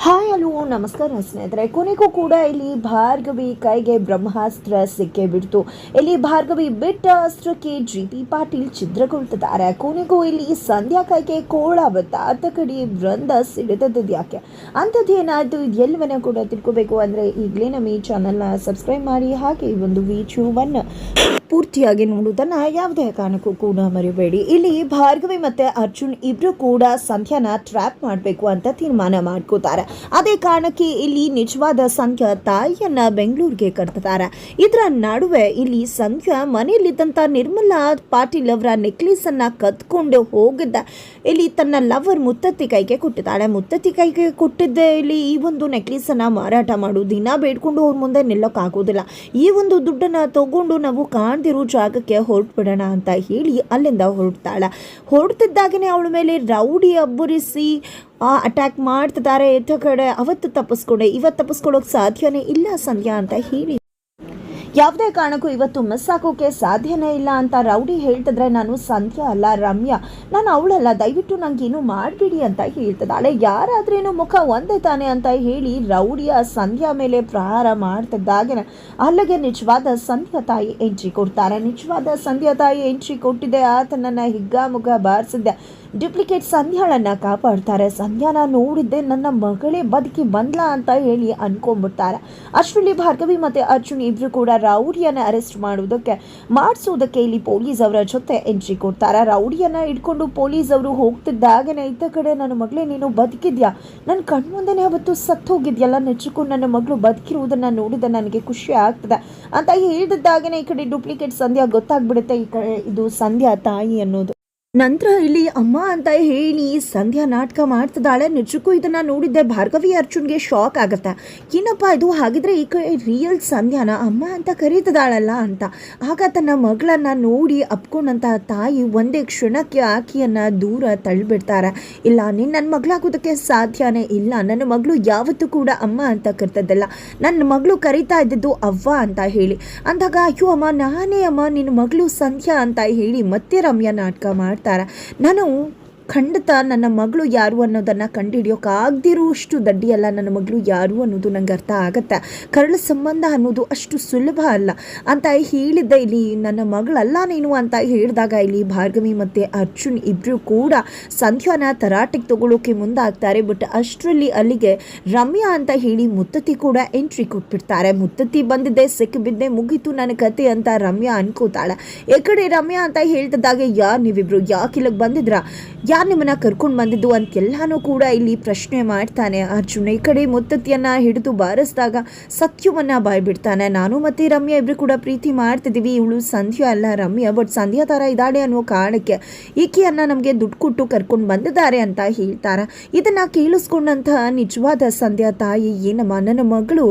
Hi hello ನಮಸ್ಕಾರ ಸ್ನೇಹಿತರೆ. ಕೊನೆಗೂ ಕೂಡ ಇಲ್ಲಿ ಭಾರ್ಗವಿ ಕೈಗೆ ಬ್ರಹ್ಮಾಸ್ತ್ರ ಸಿಕ್ಕೇ ಬಿಡ್ತು. ಇಲ್ಲಿ ಭಾರ್ಗವಿ ಬಿಟ್ಟ ಅಸ್ತ್ರಕ್ಕೆ ಜಿ ಪಿ ಪಾಟೀಲ್ ಛಿದ್ರಗೊಳ್ತಿದ್ದಾರೆ. ಕೊನೆಗೂ ಇಲ್ಲಿ ಸಂಧ್ಯಾ ಕೈಗೆ ಕೋಳ ಬತ್ತ ಅತ್ತ ಕಡೆ ವೃಂದ ಸಿಡಿದದ್ದು ಯಾಕೆ? ಅಂಥದ್ದು ಏನಾಯ್ತು? ಎಲ್ಲವನ್ನ ಕೂಡ ತಿಳ್ಕೋಬೇಕು. ಅಂದರೆ ಈಗಲೇ ನಮ್ಮ ಈ ಚಾನಲ್ನ ಸಬ್ಸ್ಕ್ರೈಬ್ ಮಾಡಿ. ಹಾಗೆ ಈ ಒಂದು ವಿಡಿಯೋವನ್ನು ಪೂರ್ತಿಯಾಗಿ ನೋಡುವುದನ್ನು ಯಾವುದೇ ಕಾರಣಕ್ಕೂ ಕೂಡ ಮರಿಬೇಡಿ. ಇಲ್ಲಿ ಭಾರ್ಗವಿ ಮತ್ತು ಅರ್ಜುನ್ ಇಬ್ಬರು ಕೂಡ ಸಂಧ್ಯಾನ ಟ್ರ್ಯಾಪ್ ಮಾಡಬೇಕು ಅಂತ ತೀರ್ಮಾನ ಮಾಡ್ಕೋತಾರೆ. ಅದೇ ಕಾರಣಕ್ಕೆ ಇಲ್ಲಿ ನಿಜವಾದ ಸಂಖ್ಯಾ ತಾಯಿಯನ್ನು ಬೆಂಗಳೂರಿಗೆ ಕರ್ತಾರೆ ಇದರ ನಡುವೆ ಇಲ್ಲಿ ಸಂಖ್ಯಾ ಮನೆಯಲ್ಲಿದ್ದಂಥ ನಿರ್ಮಲಾ ಪಾಟೀಲ್ ಅವರ ನೆಕ್ಲೇಸನ್ನು ಕದ್ಕೊಂಡು ಹೋಗಿದ್ದ. ಇಲ್ಲಿ ತನ್ನ ಲವರ್ ಮುತ್ತತ್ತಿ ಕೈಗೆ ಕೊಟ್ಟಿದ್ದಾಳೆ. ಮುತ್ತತ್ತಿ ಕೈಗೆ ಕೊಟ್ಟಿದ್ದೆ ಇಲ್ಲಿ ಈ ಒಂದು ನೆಕ್ಲೇಸನ್ನು ಮಾರಾಟ ಮಾಡು ದಿನ ಬೇಡ್ಕೊಂಡು ಅವ್ರ ಮುಂದೆ ನಿಲ್ಲೋಕ್ಕಾಗೋದಿಲ್ಲ ಈ ಒಂದು ದುಡ್ಡನ್ನು ತಗೊಂಡು ನಾವು ಕಾಣ್ದಿರೋ ಜಾಗಕ್ಕೆ ಹೊರಟ್ಬಿಡೋಣ ಅಂತ ಹೇಳಿ ಅಲ್ಲಿಂದ ಹೊರಡ್ತಾಳೆ. ಹೊರಡ್ತಿದ್ದಾಗನೇ ಅವಳ ಮೇಲೆ ರೌಡಿ ಅಬ್ಬರಿಸಿ ಅಟ್ಯಾಕ್ ಮಾಡ್ತಿದ್ದಾರೆ ಎತ್ತ ಕಡೆ ಅವತ್ತು ತಪ್ಪಿಸ್ಕೊಂಡೆ. ಇವತ್ತು ತಪ್ಪಿಸ್ಕೊಳ್ಳೋಕೆ ಸಾಧ್ಯನೇ ಇಲ್ಲ ಸಂಧ್ಯಾ ಅಂತ ಹೇಳಿ ಯಾವುದೇ ಕಾರಣಕ್ಕೂ ಇವತ್ತು ಮಿಸ್ ಆಗೋಕೆ ಸಾಧ್ಯನೇ ಇಲ್ಲ ಅಂತ ರೌಡಿ ಹೇಳ್ತಿದ್ರೆ ನಾನು ಸಂಧ್ಯಾ ಅಲ್ಲ, ರಮ್ಯಾ. ನಾನು ಅವಳಲ್ಲ, ದಯವಿಟ್ಟು ಏನು ಮಾಡಬೇಡಿ ಅಂತ ಹೇಳ್ತಿದ್ದಾಳೆ. ಯಾರಾದ್ರೇನು ಮುಖ ಒಂದೇ ತಾನೆ ಅಂತ ಹೇಳಿ ರೌಡಿಯ ಸಂಧ್ಯಾ ಮೇಲೆ ಪ್ರಹಾರ ಮಾಡ್ತಿದ್ದಾಗೆ ಅಲ್ಲಿಗೆ ನಿಜವಾದ ಸಂಧ್ಯಾ ತಾಯಿ ಎಂಟ್ರಿ ಕೊಡ್ತಾರೆ. ನಿಜವಾದ ಸಂಧ್ಯಾ ತಾಯಿ ಎಂಟ್ರಿ ಕೊಟ್ಟಿದೆ. ಆತನನ್ನ ಹಿಗ್ಗಾಮುಗ ಬಾರಿಸಿದ್ದೆ. ಡುಪ್ಲಿಕೇಟ್ ಸಂಧ್ಯಾಳನ್ನ ಕಾಪಾಡ್ತಾರೆ. ಸಂಧ್ಯಾನ ನೋಡಿದ್ದೆ ನನ್ನ ಮಗಳೇ ಬದುಕಿ ಬಂದ್ಲಾ ಅಂತ ಹೇಳಿ ಅನ್ಕೊಂಡ್ಬಿಡ್ತಾರೆ. ಅಷ್ಟರಲ್ಲಿ ಭಾರ್ಗವಿ ಮತ್ತೆ ಅರ್ಜುನ್ ಇಬ್ರು ಕೂಡ ರೌಡಿಯನ್ನ ಅರೆಸ್ಟ್ ಮಾಡೋದಕ್ಕೆ ಮಾಡಿಸೋದಕ್ಕೆ ಇಲ್ಲಿ ಪೊಲೀಸ್ ಅವರ ಜೊತೆ ಎಂಟ್ರಿ ಕೊಡ್ತಾರೆ. ರೌಡಿಯನ್ನ ಇಟ್ಕೊಂಡು ಪೊಲೀಸ್ ಅವರು ಹೋಗ್ತಿದ್ದಾಗನೇ ಇದ್ದ ಕಡೆ ನನ್ನ ಮಗಳೇ, ನೀನು ಬದುಕಿದ್ಯಾ? ನನ್ನ ಕಣ್ಮುಂದೆನೇ ಅವತ್ತು ಸತ್ತು ಹೋಗಿದ್ಯಲ್ಲ, ನೆಚ್ಚಿಕೊಂಡು ನನ್ನ ಮಗಳು ಬದುಕಿರುವುದನ್ನ ನೋಡಿದ ನನಗೆ ಖುಷಿ ಆಗ್ತದೆ ಅಂತ ಹೇಳ್ದಿದ್ದಾಗನೇ ಈ ಕಡೆ ಡೂಪ್ಲಿಕೇಟ್ ಸಂಧ್ಯಾ ಗೊತ್ತಾಗ್ಬಿಡುತ್ತೆ. ಈ ಕಡೆ ಇದು ಸಂಧ್ಯಾ ತಾಯಿ ಅನ್ನೋದು. ನಂತರ ಇಲ್ಲಿ ಅಮ್ಮ ಅಂತ ಹೇಳಿ ಸಂಧ್ಯಾ ನಾಟಕ ಮಾಡ್ತಿದ್ದಾಳೆ. ನಿಜಕ್ಕೂ ಇದನ್ನ ನೋಡಿದ್ದೆ. ಭಾರ್ಗವಿ ಅರ್ಜುನ್ಗೆ ಶಾಕ್ ಆಗುತ್ತೆ. ಏನಪ್ಪ ಇದು? ಹಾಗಿದ್ರೆ ಈ ಕಡೆ ರಿಯಲ್ ಸಂಧ್ಯಾನ? ಅಮ್ಮ ಅಂತ ಕರೀತಿದ್ದಾಳಲ್ಲ ಅಂತ. ಆಗ ತನ್ನ ಮಗಳನ್ನ ನೋಡಿ ಅಪ್ಕೊಂಡಂತ ತಾಯಿ ಒಂದೇ ಕ್ಷಣಕ್ಕೆ ಆಕಿಯನ್ನ ದೂರ ತಳ್ಳಿಬಿಡ್ತಾರೆ. ಇಲ್ಲ, ನೀನು ನನ್ನ ಮಗಳಾಗೋದಕ್ಕೆ ಸಾಧ್ಯನೇ ಇಲ್ಲ. ನನ್ನ ಮಗಳು ಯಾವತ್ತೂ ಕೂಡ ಅಮ್ಮ ಅಂತ ಕರ್ತದಲ್ಲ ನನ್ನ ಮಗಳು ಕರೀತಾ ಇದ್ದಿದ್ದು ಅವ್ವ ಅಂತ ಹೇಳಿ. ಅಂದಾಗ, ಅಯ್ಯೋ ಅಮ್ಮ, ನಾನೇ ಅಮ್ಮ. ನಿನ್ನ ಮಗಳು ಸಂಧ್ಯಾ ಅಂತ ಹೇಳಿ ಮತ್ತೆ ರಮ್ಯಾ ನಾಟಕ ಮಾಡ್ತಾರೆ ನಾನು ಖಂಡಿತ ನನ್ನ ಮಗಳು ಯಾರು ಅನ್ನೋದನ್ನು ಕಂಡುಹಿಡಿಯೋಕ್ಕಾಗದಿರುವಷ್ಟು ದಡ್ಡಿಯಲ್ಲ ನನ್ನ ಮಗಳು ಯಾರು ಅನ್ನೋದು ನನಗೆ ಅರ್ಥ ಆಗತ್ತೆ. ಕರಳ ಸಂಬಂಧ ಅನ್ನೋದು ಅಷ್ಟು ಸುಲಭ ಅಲ್ಲ. ಅಂತ ಹೇಳಿದ್ದೆ ಇಲ್ಲಿ ನನ್ನ ಮಗಳಲ್ಲ ನೀನು ಅಂತ ಹೇಳಿದಾಗ ಇಲ್ಲಿ ಭಾರ್ಗವಿ ಮತ್ತು ಅರ್ಜುನ್ ಇಬ್ಬರು ಕೂಡ ಸಂಧ್ಯಾನ ತರಾಟೆಗೆ ತಗೊಳ್ಳೋಕೆ ಮುಂದಾಗ್ತಾರೆ. ಬಟ್ ಅಷ್ಟರಲ್ಲಿ ಅಲ್ಲಿಗೆ ರಮ್ಯಾ ಅಂತ ಹೇಳಿ ಮುತ್ತತಿ ಕೂಡ ಎಂಟ್ರಿ ಕೊಟ್ಬಿಡ್ತಾರೆ. ಮುತ್ತತಿ ಬಂದಿದ್ದೆ ಸಿಕ್ಕಿಬಿದ್ದೆ ಮುಗೀತು ನನ್ನ ಕತೆ ಅಂತ ರಮ್ಯಾ ಅನ್ಕೋತಾಳೆ. ಈ ಕಡೆ ರಮ್ಯಾ ಅಂತ ಹೇಳ್ತಿದ್ದಾಗ ಯಾರು ನೀವಿಬ್ರು ಯಾಕೆ ಇಲ್ಲಿಗೆ ಬಂದಿದ್ರಾ ಯಾರು ನಿಮ್ಮನ್ನ ಕರ್ಕೊಂಡು ಬಂದಿದ್ದು ಅಂತೆಲ್ಲಾನು ಕೂಡ ಇಲ್ಲಿ ಪ್ರಶ್ನೆ ಮಾಡ್ತಾನೆ. ಅರ್ಜುನ ಈ ಕಡೆ ಮುತ್ತತ್ತಿಯನ್ನ ಹಿಡಿದು ಬಾರಿಸಿದಾಗ ಸತ್ಯವನ್ನ ಬಾಯ್ಬಿಡ್ತಾನೆ. ನಾನು ಮತ್ತೆ ರಮ್ಯಾ ಇಬ್ರು ಕೂಡ ಪ್ರೀತಿ ಮಾಡ್ತಿದ್ದೀವಿ ಇವಳು ಸಂಧ್ಯಾ ಅಲ್ಲ ರಮ್ಯಾ ಬಟ್ ಸಂಧ್ಯಾ ಥರ ಇದ್ದಾಳೆ ಅನ್ನೋ ಕಾರಣಕ್ಕೆ ಈಕೆಯನ್ನ ನಮಗೆ ದುಡ್ಡು ಕೊಟ್ಟು ಕರ್ಕೊಂಡು ಬಂದಿದ್ದಾರೆ ಅಂತ ಹೇಳ್ತಾರೆ. ಇದನ್ನ ಕೇಳಿಸ್ಕೊಂಡಂತಹ ನಿಜವಾದ ಸಂಧ್ಯಾ ತಾಯಿ, ಏನಮ್ಮ, ನನ್ನ ಮಗಳು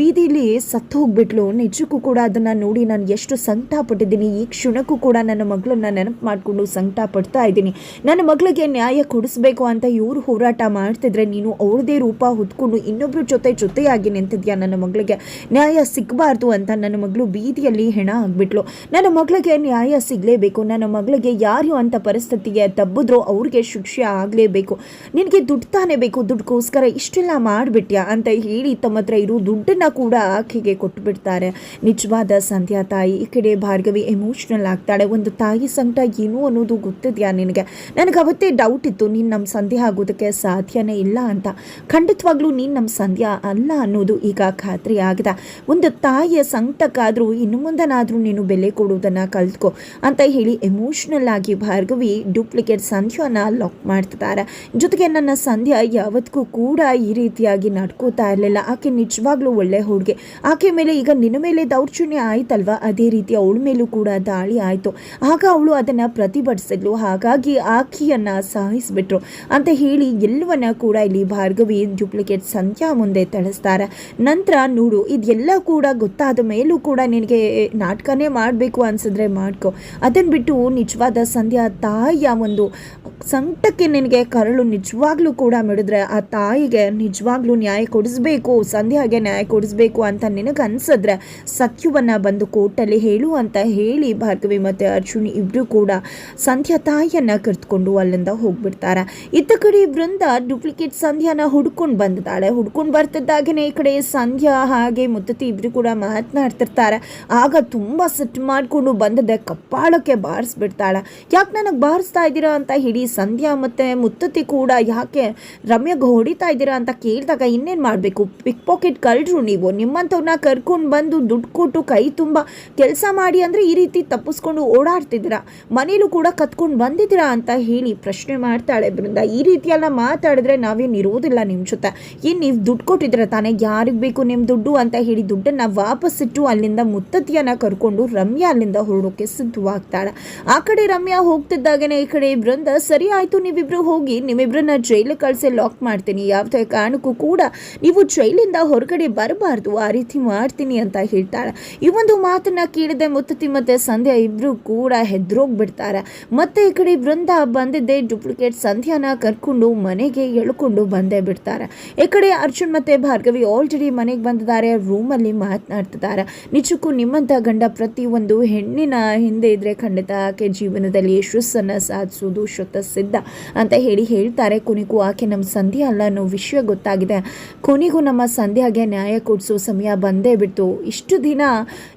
ಬೀದಿಲಿ ಸತ್ತು ಹೋಗ್ಬಿಟ್ಲು. ನಿಜಕ್ಕೂ ಕೂಡ ಅದನ್ನ ನೋಡಿ ನಾನು ಎಷ್ಟು ಸಂಕಟ ಪಟ್ಟಿದ್ದೀನಿ ಈ ಕ್ಷಣಕ್ಕೂ ಕೂಡ ನನ್ನ ಮಗಳನ್ನ ನೆನಪು ಮಾಡಿಕೊಂಡು ಸಂಕಟ ಪಡ್ತಾ ಇದ್ದೀನಿ. ನನ್ನ ಮಗಳಿಗೆ ನ್ಯಾಯ ಕೊಡಿಸ್ಬೇಕು ಅಂತ ಇವರು ಹೋರಾಟ ಮಾಡ್ತಿದ್ರೆ ನೀನು ಅವ್ರದೇ ರೂಪ ಹೊತ್ಕೊಂಡು ಇನ್ನೊಬ್ರ ಜೊತೆ ಜೊತೆಯಾಗಿ ನಿಂತಿದ್ಯಾ? ನನ್ನ ಮಗಳಿಗೆ ನ್ಯಾಯ ಸಿಗಬಾರ್ದು ಅಂತ ನನ್ನ ಮಗಳು ಬೀದಿಯಲ್ಲಿ ಹೆಣ ಆಗ್ಬಿಟ್ಲು. ನನ್ನ ಮಗಳಿಗೆ ನ್ಯಾಯ ಸಿಗಲೇಬೇಕು. ನನ್ನ ಮಗಳಿಗೆ ಯಾರು ಅಂತ ಪರಿಸ್ಥಿತಿಗೆ ತಬ್ಬಿದ್ರೋ ಅವ್ರಿಗೆ ಶಿಕ್ಷೆ ಆಗಲೇಬೇಕು. ನಿನಗೆ ದುಡ್ಡು ತಾನೇ ಬೇಕು. ದುಡ್ಡುಗೋಸ್ಕರ ಇಷ್ಟೆಲ್ಲ ಮಾಡಿಬಿಟ್ಯಾ? ಅಂತ ಹೇಳಿ ತಮ್ಮ ಹತ್ರ ಇರೋ ದುಡ್ಡನ್ನ ಕೂಡ ಆಕೆಗೆ ಕೊಟ್ಟುಬಿಡ್ತಾರೆ ನಿಜವಾದ ಸಂಧ್ಯಾ ತಾಯಿ. ಈ ಕಡೆ ಭಾರ್ಗವಿ ಎಮೋಷ್ನಲ್ ಆಗ್ತಾಳೆ. ಒಂದು ತಾಯಿ ಸಂಕಟ ಏನು ಅನ್ನೋದು ಗೊತ್ತಿದ್ಯಾ ನಿನಗೆ? ನನಗೆ ಅವತ್ತೇ ಡೌಟ್ ಇತ್ತು, ನೀನು ನಮ್ಮ ಸಂಧ್ಯಾ ಆಗೋದಕ್ಕೆ ಸಾಧ್ಯನೇ ಇಲ್ಲ ಅಂತ. ಖಂಡಿತವಾಗ್ಲೂ ನೀನು ನಮ್ಮ ಸಂಧ್ಯಾ ಅಲ್ಲ ಅನ್ನೋದು ಈಗ ಖಾತ್ರಿ ಆಗಿದೆ. ಒಂದು ತಾಯಿಯ ಸಂಕಟಕ್ಕಾದರೂ, ಇನ್ನು ಮುಂದನಾದರೂ ನೀನು ಬೆಲೆ ಕೊಡುವುದನ್ನು ಕಲ್ತ್ಕೊ ಅಂತ ಹೇಳಿ ಎಮೋಷ್ನಲ್ ಆಗಿ ಭಾರ್ಗವಿ ಡೂಪ್ಲಿಕೇಟ್ ಸಂಧ್ಯಾನ ಲಾಕ್ ಮಾಡ್ತಿದ್ದಾರೆ. ಜೊತೆಗೆ ನನ್ನ ಸಂಧ್ಯಾ ಯಾವತ್ತಿಗೂ ಕೂಡ ಈ ರೀತಿಯಾಗಿ ನಡ್ಕೋತಾ ಇರಲಿಲ್ಲ. ಆಕೆ ನಿಜವಾಗ್ಲೂ ಒಳ್ಳೆ ಹುಡುಗಿ. ಆಕೆ ಮೇಲೆ ಈಗ ನಿನ್ನ ಮೇಲೆ ದೌರ್ಜನ್ಯ ಆಯ್ತಲ್ವಾ? ಅದೇ ರೀತಿ ಅವಳ ಮೇಲೂ ಕೂಡ ದಾಳಿ ಆಯಿತು. ಆಗ ಅವಳು ಅದನ್ನು ಪ್ರತಿಭಟಿಸಿದ್ಲು. ಹಾಗಾಗಿ ಆಕೆಯನ್ನ ಸಾಯಿಸಿಬಿಟ್ರು. ಅಂತ ಹೇಳಿ ಎಲ್ಲವನ್ನ ಕೂಡ ಇಲ್ಲಿ ಭಾರ್ಗವಿ ಡ್ಯೂಪ್ಲಿಕೇಟ್ ಸಂಖ್ಯಾ ಮುಂದೆ ತಳಿಸ್ತಾರೆ. ನಂತರ ನೋಡು, ಇದೆಲ್ಲ ಕೂಡ ಗೊತ್ತಾದ ಮೇಲೂ ಕೂಡ ನಿನಗೆ ನಾಟಕನೇ ಮಾಡಬೇಕು ಅನ್ಸಿದ್ರೆ ಮಾಡ್ಕೊ. ಅದನ್ನು ಬಿಟ್ಟು ನಿಜವಾದ ಸಂಧ್ಯಾ ತಾಯಿಯ ಒಂದು ಸಂಕಟಕ್ಕೆ ನಿನಗೆ ಕರಳು ನಿಜವಾಗ್ಲೂ ಕೂಡ ಮಿಡಿದ್ರೆ ಆ ತಾಯಿಗೆ ನಿಜವಾಗ್ಲೂ ನ್ಯಾಯ ಕೊಡಿಸ್ಬೇಕು, ಸಂಧ್ಯಾಗೆ ನ್ಯಾಯ ಕೊಡಿಸ್ಬೇಕು ಅಂತ ನಿನಗೆ ಅನ್ಸಿದ್ರೆ ಸತ್ಯವನ್ನ ಬಂದು ಕೋರ್ಟಲ್ಲಿ ಹೇಳು ಅಂತ ಹೇಳಿ ಭಾರ್ಗವಿ ಮತ್ತು ಅರ್ಜುನ್ ಇಬ್ಬರು ಕೂಡ ಸಂಧ್ಯಾ ತಾಯಿಯನ್ನ ಕರೆದುಕೊಂಡು ಅಲ್ಲಿಂದ ಅಲ್ಲಿಂದ ಹೋಗ್ಬಿಡ್ತಾರೆ. ಇತ್ತ ಕಡೆ ಬೃಂದ ಡೂಪ್ಲಿಕೇಟ್ ಸಂಧ್ಯಾನ ಹುಡ್ಕೊಂಡು ಬಂದಿದ್ದಾಳೆ. ಹುಡ್ಕೊಂಡು ಬರ್ತಿದ್ದಾಗನೇ ಈ ಕಡೆ ಸಂಧ್ಯಾ ಹಾಗೆ ಮುತ್ತತಿ ಇಬ್ರು ಕೂಡ ಮಾತನಾಡ್ತಿರ್ತಾರೆ. ಆಗ ತುಂಬ ಸಿಟ್ಟು ಮಾಡಿಕೊಂಡು ಬಂದದೆ ಕಪ್ಪಾಳಕ್ಕೆ ಬಾರಿಸ್ಬಿಡ್ತಾಳೆ. ಯಾಕೆ ನನಗೆ ಬಾರಿಸ್ತಾ ಇದ್ದೀರಾ ಅಂತ ಹೇಳಿ ಸಂಧ್ಯಾ ಮತ್ತು ಮುತ್ತತಿ ಕೂಡ ಯಾಕೆ ರಮ್ಯಾಗ ಹೊಡಿತಾ ಇದ್ದೀರಾ ಅಂತ ಕೇಳಿದಾಗ ಇನ್ನೇನು ಮಾಡಬೇಕು? ಪಿಕ್ ಪಾಕೆಟ್ ಕಳ್ಳರು ನೀವು. ನಿಮ್ಮಂಥವ್ರನ್ನ ಕರ್ಕೊಂಡು ಬಂದು ದುಡ್ಡು ಕೊಟ್ಟು ಕೈ ತುಂಬ ಕೆಲಸ ಮಾಡಿ ಅಂದರೆ ಈ ರೀತಿ ತಪ್ಪಿಸ್ಕೊಂಡು ಓಡಾಡ್ತಿದ್ದೀರಾ? ಮನೇಲೂ ಕೂಡ ಕತ್ಕೊಂಡು ಬಂದಿದ್ದೀರಾ ಅಂತ ಹೇಳಿ ಪ್ರಶ್ನೆ ಮಾಡ್ತಾಳೆ. ಬೃಂದ, ಈ ರೀತಿಯೆಲ್ಲ ಮಾತಾಡಿದ್ರೆ ನಾವೇನು ಇರುವುದಿಲ್ಲ ನಿಮ್ಮ ಜೊತೆ. ಏನು ನೀವು ದುಡ್ಡು ಕೊಟ್ಟಿದ್ರೆ ತಾನೇ? ಯಾರಿಗೆ ಬೇಕು ನಿಮ್ಮ ದುಡ್ಡು ಅಂತ ಹೇಳಿ ದುಡ್ಡನ್ನು ವಾಪಸ್ಸಿಟ್ಟು ಅಲ್ಲಿಂದ ಮುತ್ತತ್ತಿಯನ್ನು ಕರ್ಕೊಂಡು ರಮ್ಯಾ ಅಲ್ಲಿಂದ ಹೊರಡೋಕೆ ಸಿದ್ಧವಾಗ್ತಾಳೆ. ಆ ಕಡೆ ರಮ್ಯಾ ಹೋಗ್ತಿದ್ದಾಗನೇ ಈ ಕಡೆ ಬೃಂದ, ಸರಿ ಆಯಿತು, ನೀವಿಬ್ರು ಹೋಗಿ ನಿಮ್ಮಿಬ್ಬರನ್ನ ಜೈಲಿಗೆ ಕಳಿಸಿ ಲಾಕ್ ಮಾಡ್ತೀನಿ. ಯಾವುದೇ ಕಾರಣಕ್ಕೂ ಕೂಡ ನೀವು ಜೈಲಿಂದ ಹೊರಗಡೆ ಬರಬಾರ್ದು. ಆ ರೀತಿ ಮಾಡ್ತೀನಿ ಅಂತ ಹೇಳ್ತಾಳೆ. ಈ ಒಂದು ಮಾತನ್ನ ಕೇಳಿದೆ ಮುತ್ತತಿ ಮತ್ತೆ ಸಂಧ್ಯಾ ಇಬ್ರು ಕೂಡ ಹೆದ್ರೋಗ್ಬಿಡ್ತಾರೆ. ಮತ್ತೆ ಈ ಕಡೆ ಬೃಂದ ಬಂದಿದ್ದೆ ಡೂಪ್ಲಿಕೇಟ್ ಸಂಧ್ಯಾನ ಕರ್ಕೊಂಡು ಮನೆಗೆ ಎಳ್ಕೊಂಡು ಬಂದೇ ಬಿಡ್ತಾರೆ. ಈ ಕಡೆ ಅರ್ಜುನ್ ಮತ್ತೆ ಭಾರ್ಗವಿ ಆಲ್ರೆಡಿ ಮನೆಗೆ ಬಂದಿದ್ದಾರೆ ರೂಮಲ್ಲಿ ಮಾತನಾಡ್ತಿದ್ದಾರೆ. ನಿಜಕ್ಕೂ ನಿಮ್ಮಂಥ ಗಂಡ ಪ್ರತಿಯೊಂದು ಹೆಣ್ಣಿನ ಹಿಂದೆ ಇದ್ದರೆ ಖಂಡಿತ ಆಕೆ ಜೀವನದಲ್ಲಿ ಯಶಸ್ಸನ್ನು ಸಾಧಿಸೋದು ಶತಸಿದ್ಧ ಸಿದ್ಧ ಅಂತ ಹೇಳಿ ಹೇಳ್ತಾರೆ. ಕೊನೆಗೂ ಆಕೆ ನಮ್ಮ ಸಂಧ್ಯಾ ಅಲ್ಲ ಅನ್ನೋ ವಿಷಯ ಗೊತ್ತಾಗಿದೆ. ಕೊನೆಗೂ ನಮ್ಮ ಸಂಧ್ಯಾಗೆ ನ್ಯಾಯ ಕೊಡಿಸೋ ಸಮಯ ಬಂದೇ ಬಿಡ್ತು. ಇಷ್ಟು ದಿನ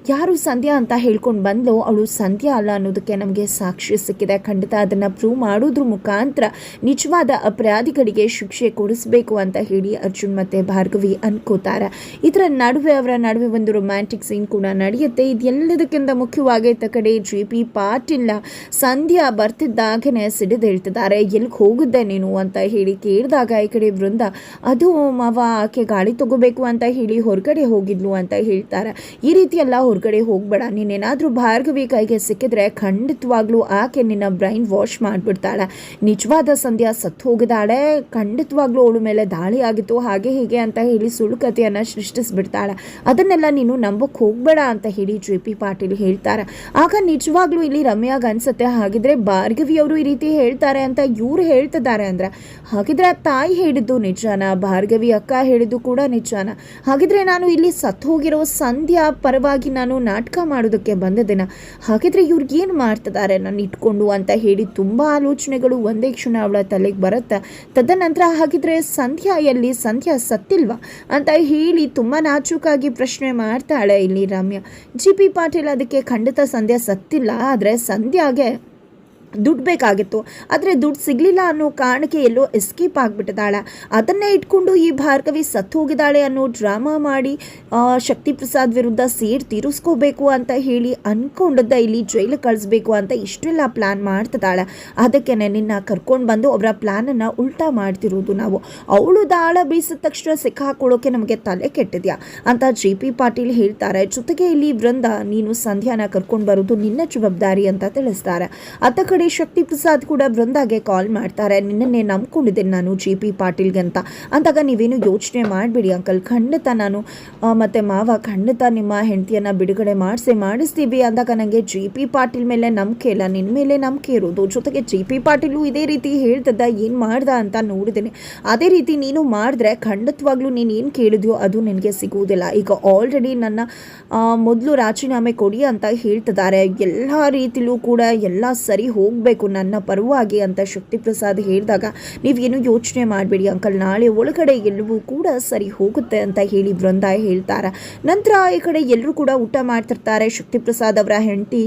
ಯಾರು ಸಂಧ್ಯಾ ಅಂತ ಹೇಳ್ಕೊಂಡು ಬಂದ್ಲು, ಅವಳು ಸಂಧ್ಯಾ ಅಲ್ಲ ಅನ್ನೋದಕ್ಕೆ ನಮಗೆ ಸಾಕ್ಷಿ ಸಿಕ್ಕಿದೆ. ಖಂಡಿತ ಅದನ್ನು ಪ್ರೂವ್ ಮಾಡೋದ್ರ ಮುಖಾಂತರ ನಿಜವಾದ ಅಪರಾಧಿಗಳಿಗೆ ಶಿಕ್ಷೆ ಕೊಡಿಸ್ಬೇಕು ಅಂತ ಹೇಳಿ ಅರ್ಜುನ್ ಮತ್ತೆ ಭಾರ್ಗವಿ ಅನ್ಕೋತಾರೆ. ಇದರ ನಡುವೆ ಅವರ ನಡುವೆ ಒಂದು ರೊಮ್ಯಾಂಟಿಕ್ ಸೀನ್ ಕೂಡ ನಡೆಯುತ್ತೆ. ಇದೆಲ್ಲದಕ್ಕಿಂತ ಮುಖ್ಯವಾಗಿ ಇತ್ತ ಕಡೆ ಜಿ ಪಿ ಪಾಟೀಲ್ ಸಂಧ್ಯಾ ಬರ್ತಿದ್ದಾಗನೇ ಸಿಡಿದೇಳ್ತಿದ್ದಾರೆ ಎಲ್ಲಿಗೆ ಹೋಗಿದ್ದೆ ನೀನು ಅಂತ ಹೇಳಿ ಕೇಳಿದಾಗ ಈ ಕಡೆ ವೃಂದ, ಅದು ಮಾವ, ಆಕೆ ಗಾಳಿ ತಗೋಬೇಕು ಅಂತ ಹೇಳಿ ಹೊರಗಡೆ ಹೋಗಿದ್ಲು ಅಂತ ಹೇಳ್ತಾರೆ. ಈ ರೀತಿ ಎಲ್ಲ ಹೊರಗಡೆ ಹೋಗ್ಬೇಡ. ನೀನೇನಾದರೂ ಭಾರ್ಗವಿ ಕೈಗೆ ಸಿಕ್ಕಿದ್ರೆ ಖಂಡಿತವಾಗ್ಲೂ ಆಕೆ ನಿನ್ನ ಬ್ರೈನ್ ವಾಶ್ ಮಾಡಿಬಿಡ್ತಾಳೆ. ನಿಜವಾದ ಸಂಧ್ಯಾ ಸತ್ತು ಹೋಗಿದ್ದಾಳೆ ಖಂಡಿತವಾಗ್ಲೂ ಅವಳ ಮೇಲೆ ದಾಳಿ ಆಗಿತ್ತು. ಹಾಗೆ ಹೀಗೆ ಅಂತ ಹೇಳಿ ಸುಳ್ಳು ಕಥೆಯನ್ನು ಸೃಷ್ಟಿಸ್ಬಿಡ್ತಾಳೆ. ಅದನ್ನೆಲ್ಲ ನೀನು ನಂಬಕ್ಕೆ ಹೋಗ್ಬೇಡ ಅಂತ ಹೇಳಿ ಜೆ ಪಿ ಪಾಟೀಲ್ ಹೇಳ್ತಾರೆ. ಆಗ ನಿಜವಾಗ್ಲೂ ಇಲ್ಲಿ ರಮ್ಯಾಗ ಅನ್ಸುತ್ತೆ. ಹಾಗಿದ್ರೆ ಭಾರ್ಗವಿ ಅವರು ಈ ರೀತಿ ಹೇಳ್ತಾರೆ ಅಂತ ಇವ್ರು ಹೇಳ್ತಿದ್ದಾರೆ ಅಂದ್ರೆ. ಹಾಗಿದ್ರೆ ತಾಯಿ ಹೇಳಿದ್ದು ನಿಜಾನ, ಭಾರ್ಗವಿ ಅಕ್ಕ ಹೇಳಿದ್ದು ಕೂಡ ನಿಜಾನ. ಹಾಗಿದ್ರೆ ನಾನು ಇಲ್ಲಿ ಸತ್ತು ಹೋಗಿರೋ ಸಂಧ್ಯಾ ಪರವಾಗಿ ನಾನು ನಾಟಕ ಮಾಡೋದಕ್ಕೆ ಬಂದದೇನ ಹಾಗಿದ್ರೆ ಇವ್ರಿಗೆ ಏನು ಮಾಡ್ತಿದ್ದಾರೆ ನಾನು ಇಟ್ಕೊಂಡು ಅಂತ ಹೇಳಿ ತುಂಬ ಆಲೋಚನೆಗಳು ಒಂದೇ ಕ್ಷಣ ಅವಳ ತಲೆಗೆ ಬರುತ್ತೆ? ತದನಂತರ ಹಾಗಿದ್ರೆ ಸಂಧ್ಯಾ ಎಲ್ಲಿ ಸಂಧ್ಯಾ ಸತ್ತಿಲ್ವಾ? ಅಂತ ಹೇಳಿ ತುಂಬ ನಾಚುಕಾಗಿ ಪ್ರಶ್ನೆ ಮಾಡ್ತಾಳೆ ಇಲ್ಲಿ ರಮ್ಯಾ. ಜಿ ಪಿ ಪಾಟೀಲ್ ಅದಕ್ಕೆ ಖಂಡಿತ ಸಂಧ್ಯಾ ಸತ್ತಿಲ್ಲ, ಆದರೆ ಸಂಧ್ಯಾಗೆ ದುಡ್ಡು ಬೇಕಾಗಿತ್ತು. ಆದರೆ ದುಡ್ಡು ಸಿಗಲಿಲ್ಲ ಅನ್ನೋ ಕಾರಣಕ್ಕೆ ಎಲ್ಲೋ ಎಸ್ಕೇಪ್ ಆಗಿಬಿಟ್ಟಿದ್ದಾಳೆ. ಅದನ್ನೇ ಇಟ್ಕೊಂಡು ಈ ಭಾರ್ಗವಿ ಸತ್ತು ಹೋಗಿದ್ದಾಳೆ ಅನ್ನೋ ಡ್ರಾಮಾ ಮಾಡಿ ಶಕ್ತಿ ಪ್ರಸಾದ್ ವಿರುದ್ಧ ಸೇರ್ ತೀರಿಸ್ಕೋಬೇಕು ಅಂತ ಹೇಳಿ ಅಂದ್ಕೊಂಡದ್ದ ಇಲ್ಲಿ ಜೈಲಿಗೆ ಕಳಿಸ್ಬೇಕು ಅಂತ ಇಷ್ಟೆಲ್ಲ ಪ್ಲ್ಯಾನ್ ಮಾಡ್ತಿದ್ದಾಳೆ. ಅದಕ್ಕೆ ನಿನ್ನ ಕರ್ಕೊಂಡು ಬಂದು ಅವರ ಪ್ಲ್ಯಾನನ್ನು ಉಲ್ಟಾ ಮಾಡ್ತಿರೋದು ನಾವು. ಅವಳು ದಾಳ ಬೀಸಿದ ತಕ್ಷಣ ಸಿಕ್ಕಾಕೊಳ್ಳೋಕೆ ನಮಗೆ ತಲೆ ಕೆಟ್ಟಿದ್ಯಾ? ಅಂತ ಜೆ ಪಿ ಪಾಟೀಲ್ ಹೇಳ್ತಾರೆ. ಜೊತೆಗೆ ಇಲ್ಲಿ ವೃಂದ, ನೀನು ಸಂಧ್ಯಾನ ಕರ್ಕೊಂಡು ಬರೋದು ನಿನ್ನ ಜವಾಬ್ದಾರಿ ಅಂತ ತಿಳಿಸ್ತಾರೆ. ಅತ್ತ ಕಡೆ ಶಕ್ತಿ ಪ್ರಸಾದ್ ಕೂಡ ವೃಂದಾಗೆ ಕಾಲ್ ಮಾಡ್ತಾರೆ. ನಿನ್ನನ್ನೇ ನಂಬ್ಕೊಂಡಿದ್ದೇನೆ ನಾನು ಜಿ ಪಿ ಪಾಟೀಲ್ಗೆ ಅಂತ. ಅಂದಾಗ ನೀವೇನು ಯೋಚನೆ ಮಾಡಬೇಡಿ ಅಂಕಲ್ ಖಂಡಿತ ನಾನು ಮತ್ತು ಮಾವ, ಖಂಡಿತ ನಿಮ್ಮ ಹೆಂಡತಿಯನ್ನು ಬಿಡುಗಡೆ ಮಾಡಿಸಿ, ಮಾಡಿಸ್ತೀವಿ. ಅಂದಾಗ ನನಗೆ ಜಿ ಪಿ ಪಾಟೀಲ್ ಮೇಲೆ ನಂಬಿಕೆ ಇಲ್ಲ. ನಿನ್ನ ಮೇಲೆ ನಂಬಿಕೆ ಇರೋದು. ಜೊತೆಗೆ ಜಿ ಪಿ ಪಾಟೀಲು ಇದೇ ರೀತಿ ಹೇಳ್ತದ ಏನು ಮಾಡ್ದ ಅಂತ ನೋಡಿದ್ದೀನಿ. ಅದೇ ರೀತಿ ನೀನು ಮಾಡಿದ್ರೆ ಖಂಡಿತವಾಗ್ಲೂ ನೀನು ಏನು ಕೇಳಿದ್ಯೋ ಅದು ನಿನಗೆ ಸಿಗುವುದಿಲ್ಲ. ಈಗ ಆಲ್ರೆಡಿ ನನ್ನ ಮೊದಲು ರಾಜೀನಾಮೆ ಕೊಡಿ ಅಂತ ಹೇಳ್ತಿದ್ದಾರೆ. ಎಲ್ಲ ರೀತಿಲೂ ಕೂಡ ಎಲ್ಲ ಸರಿ ಹೋಗಬೇಕು ನನ್ನ ಪರವಾಗಿ ಅಂತ ಶಕ್ತಿ ಪ್ರಸಾದ್ ಹೇಳಿದಾಗ, ನೀವೇನು ಯೋಚನೆ ಮಾಡಬೇಡಿ ಅಂಕಲ್, ನಾಳೆ ಒಳಗಡೆ ಎಲ್ಲವೂ ಕೂಡ ಸರಿ ಹೋಗುತ್ತೆ ಅಂತ ಹೇಳಿ ಬೃಂದ ಹೇಳ್ತಾರೆ. ನಂತರ ಈ ಕಡೆ ಎಲ್ಲರೂ ಕೂಡ ಊಟ ಮಾಡ್ತಿರ್ತಾರೆ ಶಕ್ತಿ ಪ್ರಸಾದ್ ಅವರ ಹೆಂಡತಿ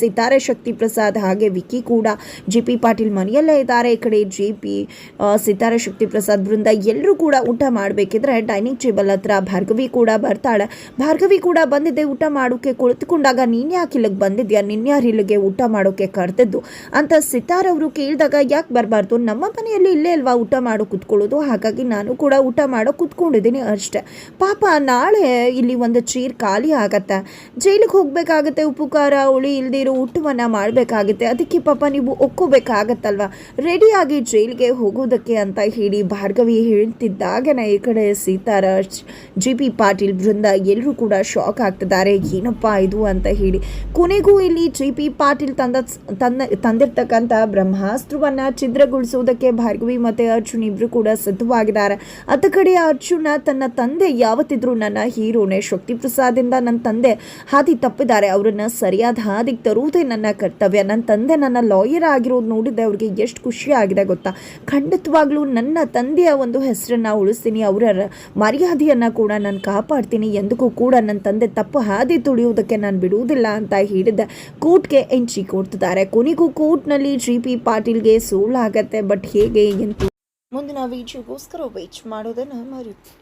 ಸಿತಾರೆ ಶಕ್ತಿ ಪ್ರಸಾದ್ ಹಾಗೆ ವಿಕಿ ಕೂಡ ಜಿ ಪಿ ಪಾಟೀಲ್ ಮನೆಯಲ್ಲೇ ಇದ್ದಾರೆ, ಈ ಕಡೆ ಜಿ ಪಿ ಸಿತಾರೆ ಶಕ್ತಿ ಪ್ರಸಾದ್ ಬೃಂದ ಎಲ್ಲರೂ ಕೂಡ ಊಟ ಮಾಡಬೇಕಿದ್ರೆ ಡೈನಿಂಗ್ ಟೇಬಲ್ ಹತ್ರ ಭಾರ್ಗವಿ ಕೂಡ ಬರ್ತಾಳೆ. ಭಾರ್ಗವಿ ಕೂಡ ಬಂದಿದ್ದೆ ಊಟ ಮಾಡೋಕೆ, ಕುಳಿತುಕೊಂಡಾಗ, ನೀನು ಇಲ್ಲಿಗೆ ಬಂದಿದ್ಯಾ? ನಿನ್ಯಾರು ಇಲ್ಲಿಗೆ ಊಟ ಮಾಡೋಕೆ ಕರೆದಿದ್ದು? ಅಂತ ಸಿತಾರ್ ಅವರು ಕೇಳಿದಾಗ ಯಾಕೆ ಬರಬಾರ್ದು? ನಮ್ಮ ಮನೆಯಲ್ಲಿ ಇಲ್ಲೇ ಅಲ್ವಾ ಊಟ ಮಾಡೋ ಕುತ್ಕೊಳ್ಳೋದು? ಹಾಗಾಗಿ ನಾನು ಕೂಡ ಊಟ ಮಾಡೋ ಕುತ್ಕೊಂಡಿದ್ದೀನಿ ಅಷ್ಟೆ. ಪಾಪ ನಾಳೆ ಇಲ್ಲಿ ಒಂದು ಚೀರ್ ಖಾಲಿ ಆಗತ್ತೆ. ಜೈಲಿಗೆ ಹೋಗಬೇಕಾಗತ್ತೆ ಉಪ್ಪು, ಖಾರ, ಹುಳಿ ಇಲ್ದೇ ಇರೋ ಊಟವನ್ನು ಮಾಡಬೇಕಾಗುತ್ತೆ. ಅದಕ್ಕೆ ಪಾಪ ನೀವು ಒಕ್ಕೋಬೇಕಾಗತ್ತಲ್ವ? ರೆಡಿಯಾಗಿ ಜೈಲಿಗೆ ಹೋಗೋದಕ್ಕೆ ಅಂತ ಹೇಳಿ ಭಾರ್ಗವಿ ಹೇಳ್ತಿದ್ದಾಗನೇ ಈ ಕಡೆ ಸೀತಾರ. ಜಿ ಪಿ ಪಾಟೀಲ್ ಬೃಂದ ಎಲ್ಲರೂ ಕೂಡ ಶಾಕ್ ಆಗ್ತಿದ್ದಾರೆ. ಏನಪ್ಪ ಇದು ಅಂತ ಹೇಳಿ. ಕೊನೆಗೂ ಇಲ್ಲಿ ಜಿ ಪಿ ಪಾಟೀಲ್ ತಂದ ತಂದ ತಂದಿರ್ತಕ್ಕಂಥ ಬ್ರಹ್ಮಾಸ್ತ್ರವನ್ನ ಛಿದ್ರಗೊಳಿಸುವುದಕ್ಕೆ ಭಾರ್ಗವಿ ಮತ್ತೆ ಅರ್ಜುನ್ ಇಬ್ರು ಕೂಡ ಸಿದ್ಧವಾಗಿದ್ದಾರೆ. ಅತ್ತ ಕಡೆ ಅರ್ಜುನ ತನ್ನ ತಂದೆ ಯಾವತ್ತಿದ್ರು ನನ್ನ ಹೀರೋನೇ ಶಕ್ತಿ ಪ್ರಸಾದಿಂದ ನನ್ನ ತಂದೆ ಹಾದಿ ತಪ್ಪಿದ್ದಾರೆ. ಅವರನ್ನ ಸರಿಯಾದ ಹಾದಿಗೆ ತರುವುದೇ ನನ್ನ ಕರ್ತವ್ಯ. ನನ್ನ ತಂದೆ ನನ್ನ ಲಾಯರ್ ಆಗಿರೋದು ನೋಡಿದ್ದೆ ಅವ್ರಿಗೆ ಎಷ್ಟು ಖುಷಿ ಆಗಿದೆ ಗೊತ್ತಾ? ಖಂಡಿತವಾಗ್ಲೂ ನನ್ನ ತಂದೆಯ ಒಂದು ಹೆಸರನ್ನ ಉಳಿಸ್ತೀನಿ. ಅವರ ಮರ್ಯಾದೆಯನ್ನ ಕೂಡ ನಾನು ಕಾಪಾಡ್ತೀನಿ. ಎಂದಕ್ಕೂ ಕೂಡ ನನ್ನ ತಂದೆ ತಪ್ಪು ಹಾದಿ ತುಳಿಯುವುದಕ್ಕೆ ನಾನು ಬಿಡುವುದಿಲ್ಲ ಅಂತ ಹೇಳಿದ ಕೋರ್ಟ್ಗೆ ಎಂಟ್ರಿ ಕೊಡ್ತಿದ್ದಾರೆ. ಕೊನೆಗೂ ಕೋರ್ಟ್ನಲ್ಲಿ ಜಿ ಪಿ ಪಾಟೀಲ್ಗೆ ಸೋಲಾಗತ್ತೆ ಬಟ್ ಹೇಗೆ ಎಂದು ಮುಂದಿನ ವೀಡಿಯೋಗೋಸ್ಕರ ವೇಟ್ ಮಾಡೋದನ್ನು ಮರೆತು